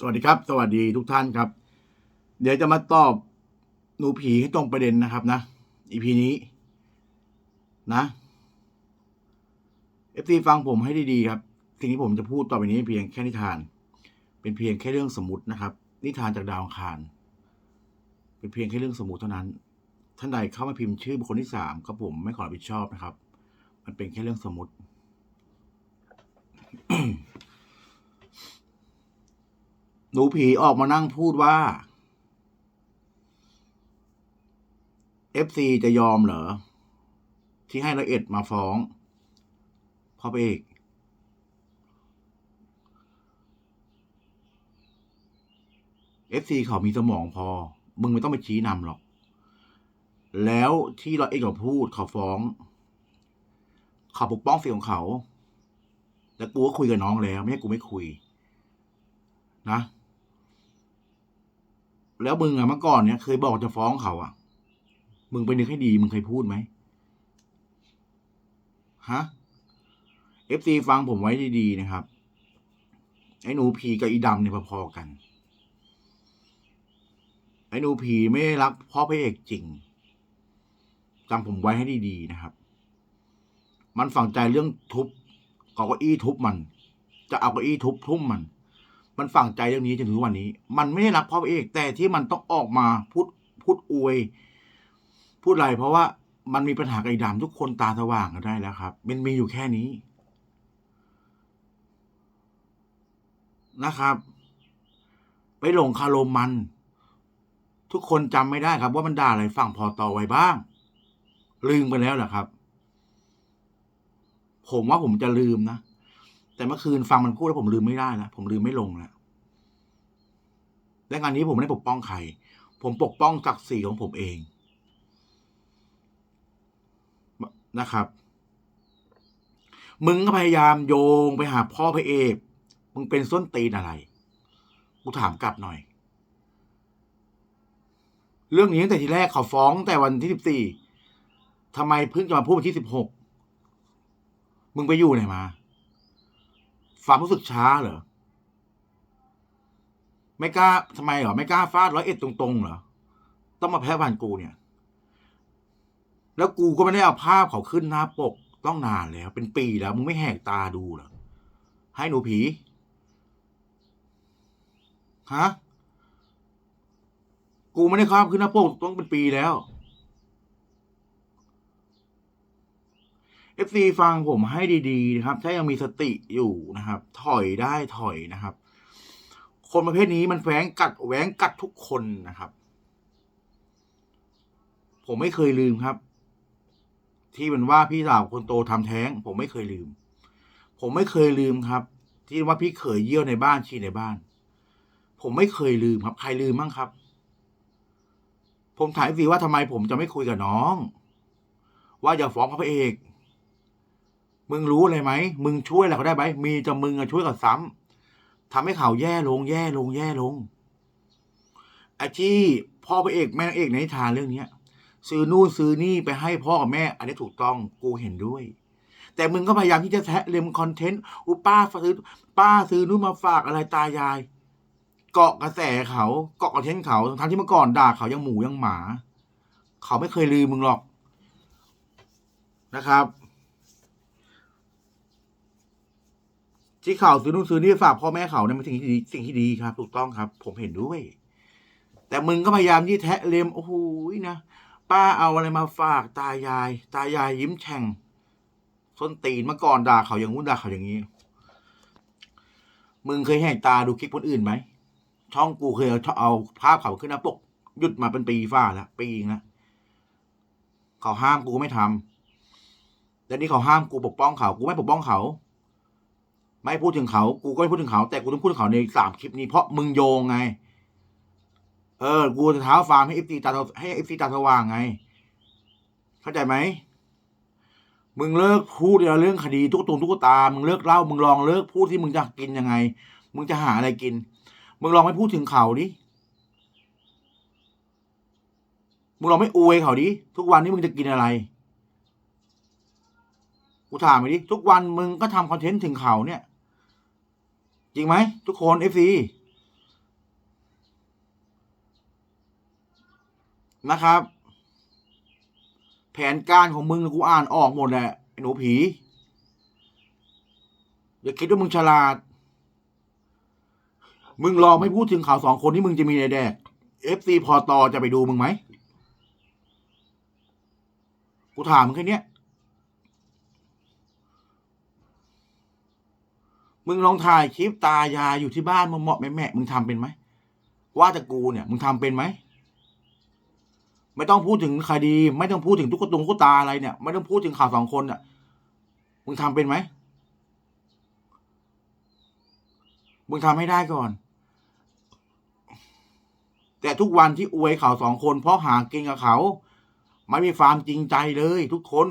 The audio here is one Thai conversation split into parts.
สวัสดีครับ สวัสดีทุกท่านครับ เดี๋ยวจะมาตอบหนูผีให้ตรงประเด็นนะครับนะอีพีนี้ นะเอฟซีฟังผมให้ดีๆครับสิ่งที่ผมจะพูดต่อไปนี้เพียงแค่นิทาน เป็นเพียงแค่เรื่องสมมตินะครับ นิทานจากดาวอังคาร เป็นเพียงแค่เรื่องสมมติเท่านั้น ท่านใดเข้ามาพิมพ์ชื่อบุคคลที่สามก็ผมไม่ขอรับผิดชอบนะครับ มันเป็นแค่เรื่องสมมติ นูผีออกมานั่งพูดว่า FC จะยอมเหรอ ที่ให้ละเอ็ดมาฟ้องพ่อเอก FC เขามีสมองพอ มึงไม่ต้องไปชี้นำหรอก แล้วที่เราเอกเขาพูดเขาฟ้อง เขาปกป้องเสียงของเขา แล้วกูก็คุยกับน้องแล้ว ไม่ให้กูไม่คุย นะ แล้วมึงอะเมื่อก่อนเนี่ยเคยบอกจะฟ้องเขาอะมึงไปนึกให้ดีมึงเคยพูดไหมฮะเอฟซีฟังผมไว้ดีๆนะครับ ไอ้หนูผีกับอีดำเนี่ยพอๆกัน ไอ้หนูผีไม่ได้รักพ่อพระเอกจริงจำผมไว้ให้ดีๆนะครับ มันฝังใจเรื่องทุบเอาเก้าอี้ทุบมัน จะเอาเก้าอี้ทุบทุ่มมัน มันฝังใจเรื่องนี้จนถึงวันนี้ มันไม่ได้รักพ่อพระเอก แต่ที่มันต้องออกมาพูดพูดอวย พูดอะไรเพราะว่ามันมีปัญหากับไอ้ดำทุกคนตาสว่างกันได้แล้วครับ มันมีอยู่แค่นี้นะครับ ไปหลงคารมมัน ทุกคนจำไม่ได้ครับ ว่ามันด่าอะไรฝั่งพอต่อไว้บ้าง ลืมไปแล้วเหรอครับ ผมว่าผมจะลืมนะ แต่เมื่อคืนฟังมันพูดแล้วผมลืมไม่ได้แล้วผมลืมไม่ลงแล้วและงานนี้ผมไม่ได้ปกป้องใคร ผมปกป้องศักดิ์ศรีของผมเองนะครับ มึงก็พยายามโยงไปหาพ่อพระเอกมึงเป็นส้นตีนอะไร กูถามกลับหน่อย เรื่องนี้ตั้งแต่ทีแรกเขาฟ้องตั้งแต่วันที่สิบสี่ทำไมเพิ่งจะมาพูดวันที่สิบหก มึงไปอยู่ไหนมา ความรู้สึกช้าเหรอ ไม่กล้าทำไมเหรอ ไม่กล้าฟาดร้อยเอ็ดตรงๆเหรอ ต้องมาแพ้ผ่านกูเนี่ย แล้วกูก็ไม่ได้เอาภาพเขาขึ้นหน้าปกต้องนานแล้ว เป็นปีแล้ว มึงไม่แหกตาดูเหรอ ให้หนูผี ฮะ กูไม่ได้ข้ามขึ้นหน้าปกต้องเป็นปีแล้ว เอฟซีฟังผมให้ดีๆนะครับ ถ้ายังมีสติอยู่นะครับ ถอยได้ถอยนะครับ คนประเภทนี้มันแฝงกัดแหวงกัดทุกคนนะครับ ผมไม่เคยลืมครับ ที่มันว่าพี่สาวคนโตทำแท้ง ผมไม่เคยลืม ผมไม่เคยลืมครับ ที่ว่าพี่เขยเยี่ยวในบ้านชี้ในบ้าน ผมไม่เคยลืมครับ ใครลืมบ้างครับ ผมถามสิว่าทำไมผมจะไม่คุยกับน้อง ว่าอย่าฟ้องพระเอก มึงรู้อะไรไหม มึงช่วยอะไรเขาได้ไหม มีจะมึงอะช่วยกับซ้ำทำให้เขาแย่ลง แย่ลง แย่ลงไอ้ที่พ่อพระเอกแม่นางเอกในนิทานเรื่องเนี้ย ซื้อนู่นซื้อนี่ไปให้พ่อกับแม่ อันนี้ถูกต้อง กูเห็นด้วย แต่มึงก็พยายามที่จะแทะเลมคอนเทนต์ อุป้าซื้อป้าซื้อนู่นมาฝากอะไรตายาย เกาะกระแสเขาเกาะคอนเทนต์เขาทั้งที่เมื่อก่อนด่าเขายังหมูยังหมา เขาไม่เคยลืมมึงหรอกนะครับ ที่เขาซื้อนู่นซื้อนี่ฝากพ่อแม่เขาเนี่ยมันสิ่งที่ดีสิ่งที่ดีครับ ถูกต้องครับ ผมเห็นด้วย แต่มึงก็พยายามที่แทะเลมโอ้โหนะป้าเอาอะไรมาฝากตายาย ตายายยิ้มแฉ่งส้นตีนเมื่อก่อนด่าเขาอย่างงู้นด่าเขาอย่างนี้ มึงเคยแหกตาดูคลิปคนอื่นไหมช่องกูเคยเอาเอาภาพเขาขึ้นหน้าปกหยุดมาเป็นปีฝ้าแล้วปีนึงแล้วเขาห้ามกูไม่ทำแต่นี่เขาห้ามกูปกป้องเขา กูไม่ปกป้องเขา ไม่พูดถึงเขากูก็ไม่พูดถึงเขาแต่กูต้องพูดถึงเขาในสามคลิปนี้เพราะมึงโยงไง เออ กูจะเท้าฟาร์มให้เอฟซีตาให้เอฟซีตาสว่างไง เข้าใจไหมมึงเลิกพูดเรื่องคดีตุ๊กตุนตุ๊กตา มึงเลิกเล่า มึงลองเลิกพูดที่มึงจะกินยังไง มึงจะหาอะไรกิน มึงลองไม่พูดถึงเขาดิ มึงลองไม่อวยเขาดิ ทุกวันนี้มึงจะกินอะไร กูถามไปดิ ทุกวันมึงก็ทำคอนเทนต์ถึงเขาเนี่ย จริงไหม ทุกคนเอฟซีนะครับ แผนการของมึงกูอ่านออกหมดแหละไอ้หนูผี อย่าคิดว่ามึงฉลาด มึงรอไม่พูดถึงข่าวสองคนที่มึงจะมีในแดกเอฟซีพอตอจะไปดูมึงไหม กูถามมึงแค่เนี้ย มึงลองถ่ายคลิปตายายอยู่ที่บ้านมาเหมาะแม่แม่มึงทำเป็นไหมว่าแต่กูเนี่ย มึงทำเป็นไหมไม่ต้องพูดถึงคดี ไม่ต้องพูดถึงตุ๊กตุงตุ๊กตาอะไรเนี่ย ไม่ต้องพูดถึงข่าวสองคนเนี่ยมึงทำเป็นไหมมึงทำให้ได้ก่อน แต่ทุกวันที่อวยเขาสองคน เพราะหากินกับเขา ไม่มีความจริงใจเลยทุกคน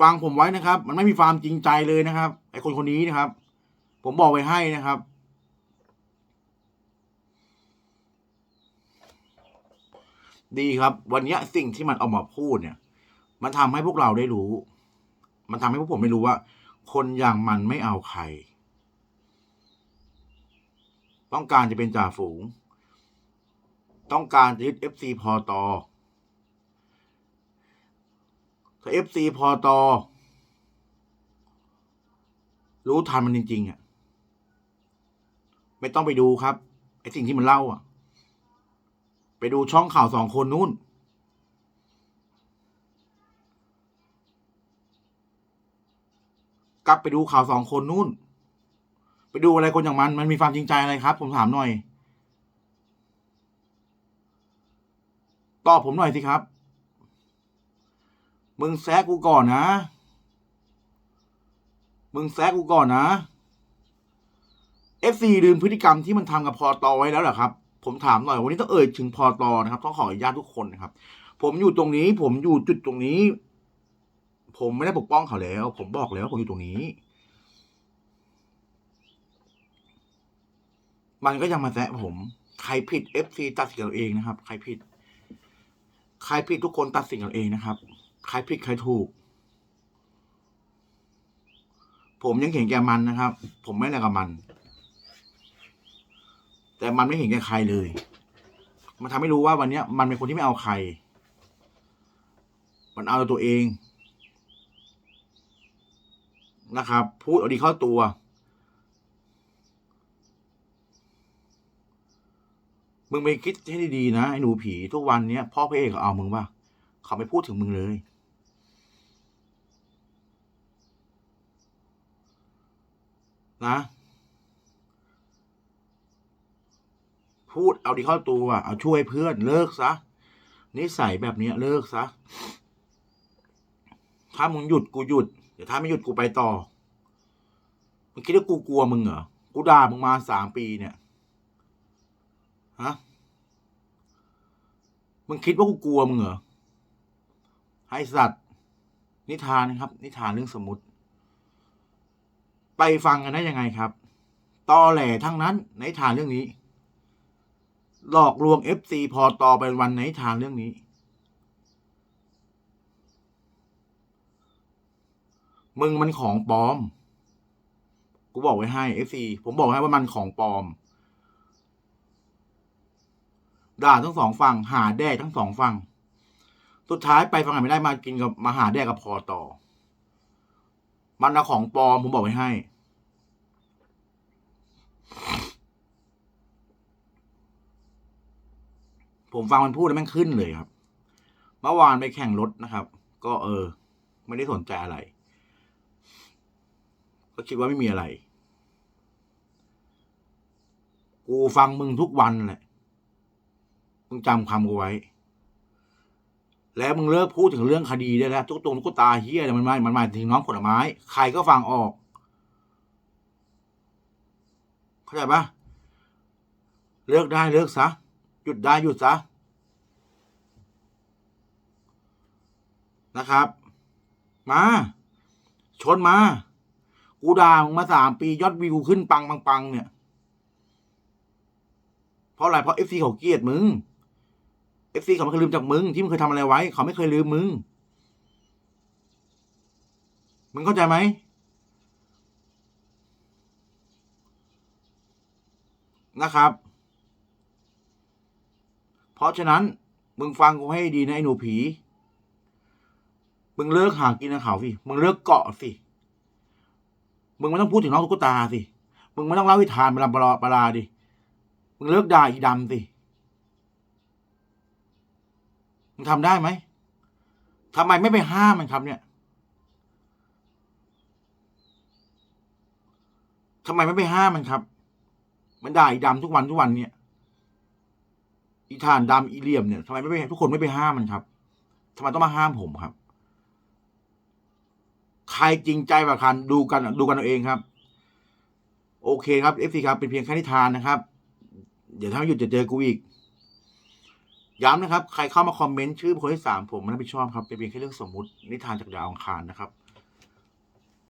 ฟังผมไว้นะครับ มันไม่มีความจริงใจเลยนะครับ คนคนนี้นะครับ ผมบอกไว้ให้นะครับ ดีครับ วันนี้สิ่งที่มันเอามาพูดเนี่ย มันทำให้พวกเราได้รู้ มันทำให้พวกผมไม่รู้ว่า คนอย่างมันไม่เอาใคร ต้องการจะเป็นจ่าฝูง ต้องการจะยึดเอฟซีพอตอถ้าเอฟซีพอตอ รู้ทันมันจริง ๆอะไม่ต้องไปดูครับไอสิ่งที่มันเล่าอะ ไปดูช่องข่าวสองคนนู้น กลับไปดูข่าวสองคนนู้น ไปดูอะไรคนอย่างมัน มันมีความจริงใจอะไรครับ ผมถามหน่อยตอบผมหน่อยสิครับ มึงแซะกูก่อนนะ มึงแซะกูก่อนนะ FC ลืมพฤติกรรมที่มันทำกับพอตอไว้แล้วเหรอครับ ผมถามหน่อยวันนี้ต้องเอ่ยถึงพอตอนะครับต้องขออนุญาตทุกคนนะครับ ผมอยู่ตรงนี้ ผมอยู่จุดตรงนี้ ผมไม่ได้ปกป้องเขาแล้ว ผมบอกแล้ววาผมอยู่ตรงนี้ มันก็ยังมาแซะผม ใครผิด FC ตัดสินเอาเองนะครับ ใครผิด ใครผิดทุกคนตัดสินเอาเองนะครับ ใครผิดใครถูก ผมยังเห็นแก่มันนะครับ ผมไม่อะไรกับมัน แต่มันไม่เห็นแก่ใครเลย มันทำให้รู้ว่าวันเนี้ย มันเป็นคนที่ไม่เอาใคร มันเอาต่ตัวเอง นะครับ พูดเอาดีเข้าตัว มึงไปคิดให้ดีๆนะไอ้หนูผีทุกวันเนี้ยพ่อพระเอกเขาเอามึงป่ะเขาไม่พูดถึงมึงเลย นะ พูดเอาดีเข้าตัวเอาช่วยเพื่อนเลิกซะนิสัยแบบนี้เลิกซะถ้ามึงหยุดกูหยุดเดี๋ยวถ้าไม่หยุดกูไปต่อมึงคิดว่ากูกลัวมึงเหรอกูด่ามึงมาสามปีเนี่ยฮะมึงคิดว่ากูกลัวมึงเหรอให้สัตว์นิทานครับ นิทานเรื่องสมมติ ไปฟังกันได้ยังไงครับ ตอแหล่ทั้งนั้นในนิทานเรื่องนี้ หลอกลวงเอฟซีพอตอไปวันในนิทานเรื่องนี้ มึงมันของปลอม กูบอกไว้ให้เอฟซีผมบอกให้ว่ามันของปลอม ด่าทั้งสองฝั่งหาแดกทั้งสองฝั่ง สุดท้ายไปฟังกันไม่ได้มากินกับมาหาแดกกับพอต่อ มันเอาของปลอมผมบอกไว้ให้ ผมฟังมันพูดแล้วแม่งขึ้นเลยครับ เมื่อวานไปแข่งรถนะครับ ก็เออ ไม่ได้สนใจอะไร ก็คิดว่าไม่มีอะไร กูฟังมึงทุกวันแหละมึงจำคำกูไว้ แล้วมึงเลิกพูดถึงเรื่องคดีได้แล้วทุกตรงทุกตาเฮียมันไม่มันหมายถึงน้องผลไม้ ใครก็ฟังออก เข้าใจปะเลิกได้เลิกซะหยุดได้หยุดซะนะครับ มา ชนมา กูด่ามึงมาสามปียอดวิวขึ้นปังปังปังเนี่ย เพราะอะไรเพราะเอฟซีเขาเกลียดมึง เอฟซีเขาไม่เคยลืมจากมึง ที่มึงเคยทำอะไรไว้ เขาไม่เคยลืมมึง มึงเข้าใจไหมนะครับ เพราะฉะนั้น มึงฟังกูให้ดีนะไอ้หนูผี มึงเลิกหากินกับเขาสิ มึงเลิกเกาะสิ มึงไม่ต้องพูดถึงน้องตุ๊กตาสิ มึงไม่ต้องเล่าวิทานบลาบลาบลาดิ มึงเลิกด่าอีดำสิ มึงทำได้ไหมทำไมไม่ไปห้ามมันครับเนี่ยทำไมไม่ไปห้ามมันครับ มันด่าอีดำทุกวันทุกวันเนี่ย อีทานดำอีเหลี่ยมเนี่ยทำไมไม่ไปทุกคนไม่ไปห้ามมันครับทำไมต้องมาห้ามผมครับ ใครจริงใจกว่ากันดูกันดูกันเอาเองครับ โอเคครับเอฟซีครับเป็นเพียงแค่นิทานนะครับ เดี๋ยวถ้าหยุดจะเจอกูอีก ย้ำนะครับ ใครเข้ามาคอมเมนต์ชื่อคคลที่สามผมไม่รับผิดชอบครับเป็นเพียงแค่เรื่องสมมุตินิทานจากดาวอังคารนะครับ